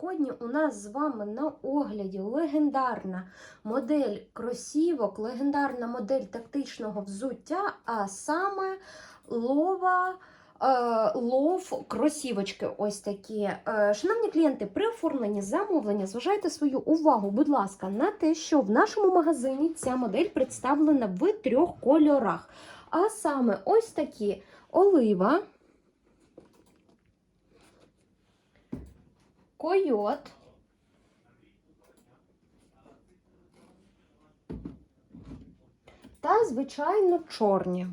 Сьогодні у нас з вами на огляді легендарна модель кросівок, легендарна модель тактичного взуття, а саме лова. е, Лов кросівочки ось такі. Е, Шановні клієнти, при оформленні замовлення зважайте свою увагу, будь ласка, на те, що в нашому магазині ця модель представлена в трьох кольорах. А саме ось такі олива, койот. Та, звичайно, чорні.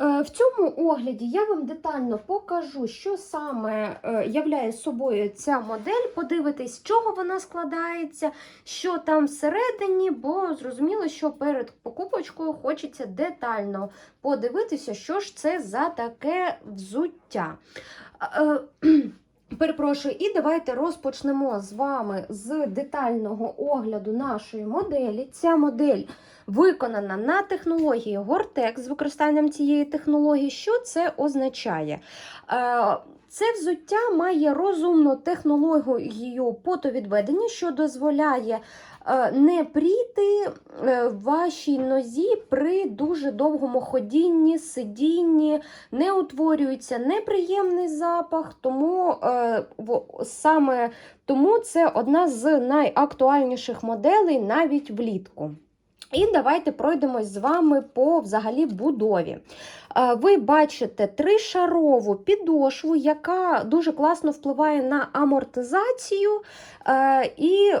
Е, В цьому огляді я вам детально покажу, що саме е, являє собою ця модель. Подивитись, з чого вона складається, що там всередині, бо зрозуміло, що перед покупочкою хочеться детально подивитися, що ж це за таке взуття. Е, Перепрошую, і давайте розпочнемо з вами з детального огляду нашої моделі. Ця модель виконана на технології Gore-Tex з використанням цієї технології. Що це означає? Е, Це взуття має розумну технологію потовідведення, що дозволяє не пріти е, вашій нозі при дуже довгому ходінні, сидінні, не утворюється неприємний запах, тому е, саме тому це одна з найактуальніших моделей навіть влітку. І давайте пройдемось з вами по взагалі будові. Ви бачите тришарову підошву, яка дуже класно впливає на амортизацію, і е,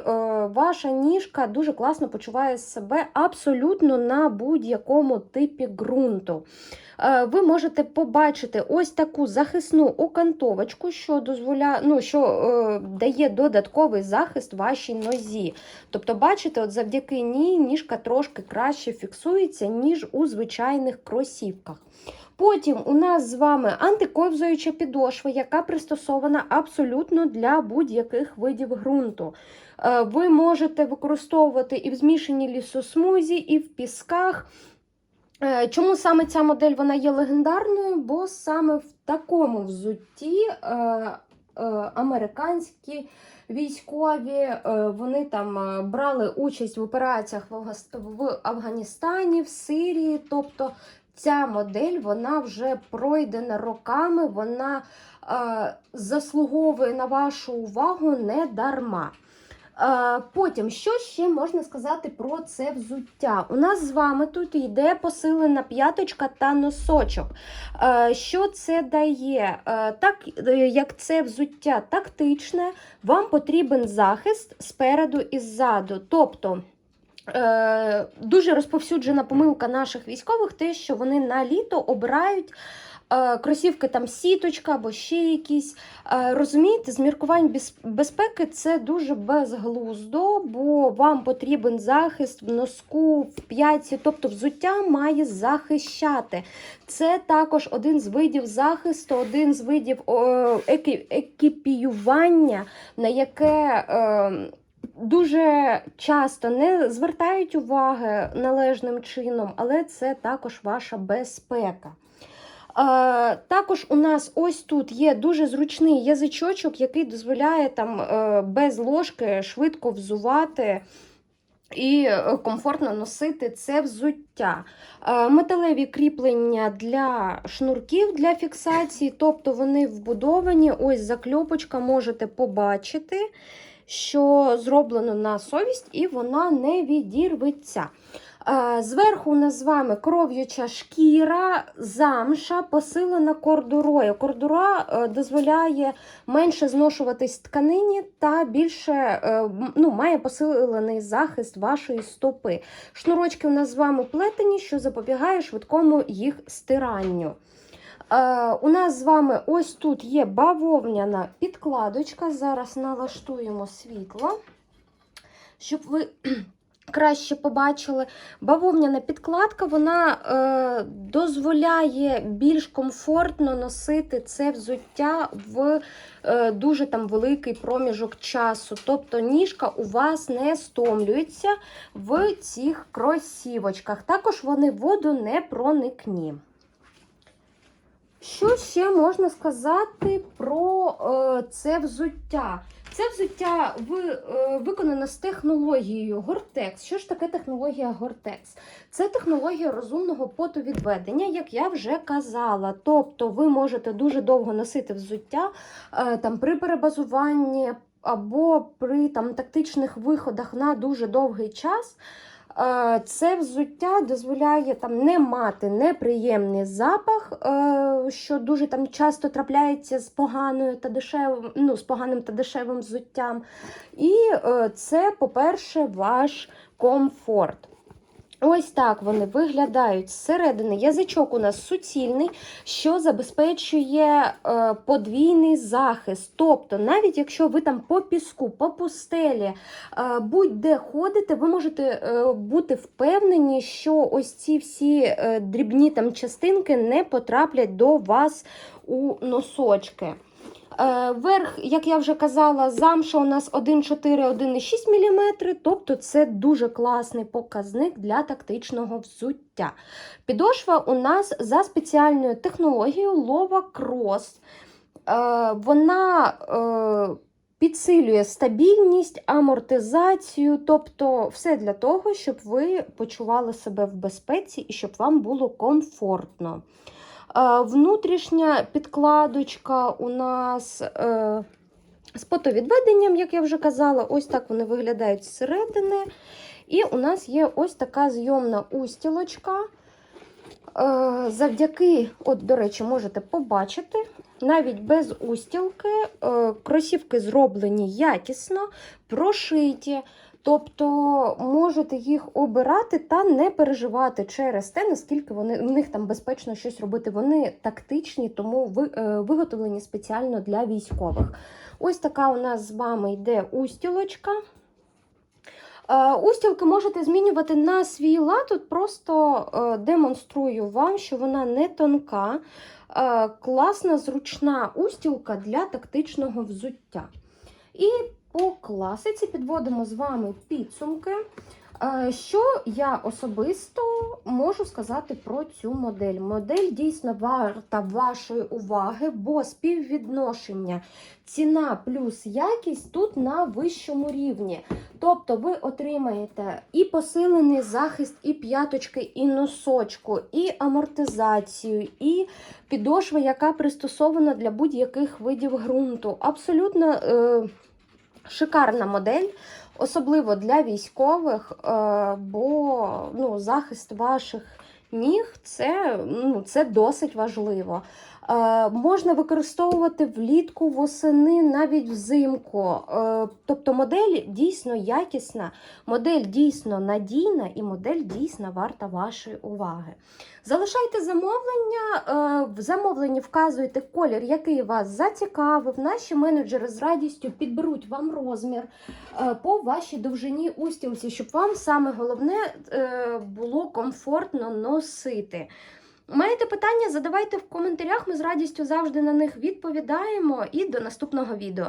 ваша ніжка дуже класно почуває себе абсолютно на будь-якому типі ґрунту. Ви можете побачити ось таку захисну окантовочку, що дозволяє, ну, що е, дає додатковий захист вашій нозі. Тобто, бачите, от завдяки ній ніжка трошки краще фіксується, ніж у звичайних кросівках. Потім у нас з вами антиковзуюча підошва, яка пристосована абсолютно для будь-яких видів ґрунту. Е, Ви можете використовувати і в змішаній лісосмузі, і в пісках. Е, Чому саме ця модель вона є легендарною? Бо саме в такому взутті е, американські військові вони там брали участь в операціях в Афганістані, в Сирії. Тобто ця модель вона вже пройдена роками, вона е, заслуговує на вашу увагу не дарма. Е, Потім, що ще можна сказати про це взуття? У нас з вами тут йде посилена п'яточка та носочок. Е, Що це дає? Е, Так е, як це взуття тактичне, вам потрібен захист спереду і ззаду. Тобто е, дуже розповсюджена помилка наших військових, те, що вони на літо обирають. е, Кросівки там сіточка або ще якісь. Е, Розумієте, з міркувань без- безпеки це дуже безглуздо, бо вам потрібен захист в носку, в п'ятці, тобто взуття має захищати. Це також один з видів захисту, один з видів екіпіювання, на яке. Дуже часто не звертають уваги належним чином, але це також ваша безпека. Е, також у нас ось тут є дуже зручний язичочок, який дозволяє там е, без ложки швидко взувати і е, комфортно носити це взуття. Металеві кріплення для шнурків для фіксації, тобто вони вбудовані. Ось закльопочка можете побачити, що зроблено на совість, і вона не відірветься. Е, Зверху у нас з вами кров'яча шкіра, замша, посилена кордурою. Кордура е, дозволяє менше зношуватись тканині та більше е, ну, має посилений захист вашої стопи. Шнурочки у нас з вами плетені, що запобігає швидкому їх стиранню. У нас з вами ось тут є бавовняна підкладочка. Зараз налаштуємо світло, щоб ви краще побачили. Бавовняна підкладка вона е, дозволяє більш комфортно носити це взуття в е, дуже там великий проміжок часу. Тобто ніжка у вас не стомлюється в цих кросівочках. Також вони водонепроникні. Що ще можна сказати про е, це взуття? Це взуття ви, е, виконано з технологією Гортекс. Що ж таке технологія Гортекс? Це технологія розумного потовідведення, як я вже казала. Тобто ви можете дуже довго носити взуття е, там, при перебазуванні або при там, тактичних виходах на дуже довгий час. Е, Це взуття дозволяє там не мати неприємний запах, е, що дуже там часто трапляється з поганою та дешевим, ну, з поганим та дешевим взуттям. І е, це, по-перше, ваш комфорт. Ось так вони виглядають зсередини. Язичок у нас суцільний, що забезпечує е, подвійний захист. Тобто, навіть якщо ви там по піску, по пустелі, е, будь-де ходите, ви можете е, бути впевнені, що ось ці всі е, дрібні там частинки не потраплять до вас у носочки. Е, Верх, як я вже казала, замша у нас 1,4-1,6 мм, тобто це дуже класний показник для тактичного взуття. Підошва у нас за спеціальною технологією Lova Cross. Е, Вона е, підсилює стабільність, амортизацію, тобто все для того, щоб ви почували себе в безпеці і щоб вам було комфортно. Е, Внутрішня підкладочка у нас е, з потовідведенням, як я вже казала, ось так вони виглядають зсередини. І у нас є ось така зйомна устілочка. Е, Завдяки, от, до речі, можете побачити, навіть без устілки кросівки зроблені якісно, прошиті. Тобто можете їх обирати та не переживати через те, наскільки вони в них там безпечно щось робити. Вони тактичні, тому ви, е, виготовлені спеціально для військових. Ось така у нас з вами йде устілочка. Е, Устілки можете змінювати на свій лад. Тут просто е, демонструю вам, що вона не тонка, е, класна, зручна устілка для тактичного взуття. І по класиці підводимо з вами підсумки. Е, Що я особисто можу сказати про цю модель? Модель дійсно варта вашої уваги, бо співвідношення ціна плюс якість тут на вищому рівні. Тобто ви отримаєте і посилений захист, і п'яточки, і носочку, і амортизацію, і підошва, яка пристосована для будь-яких видів ґрунту. Абсолютно е, шикарна модель. Особливо для військових, е, бо ну, захист ваших ніг це, ну, це досить важливо. Е, Можна використовувати влітку, восени, навіть взимку. Е, Тобто модель дійсно якісна, модель дійсно надійна і модель дійсно варта вашої уваги. Залишайте замовлення, е, в замовленні вказуйте колір, який вас зацікавив. Наші менеджери з радістю підберуть вам розмір по вашій довжині устілці, щоб вам саме головне було комфортно носити. Маєте питання? Задавайте в коментарях. Ми з радістю завжди на них відповідаємо. І до наступного відео.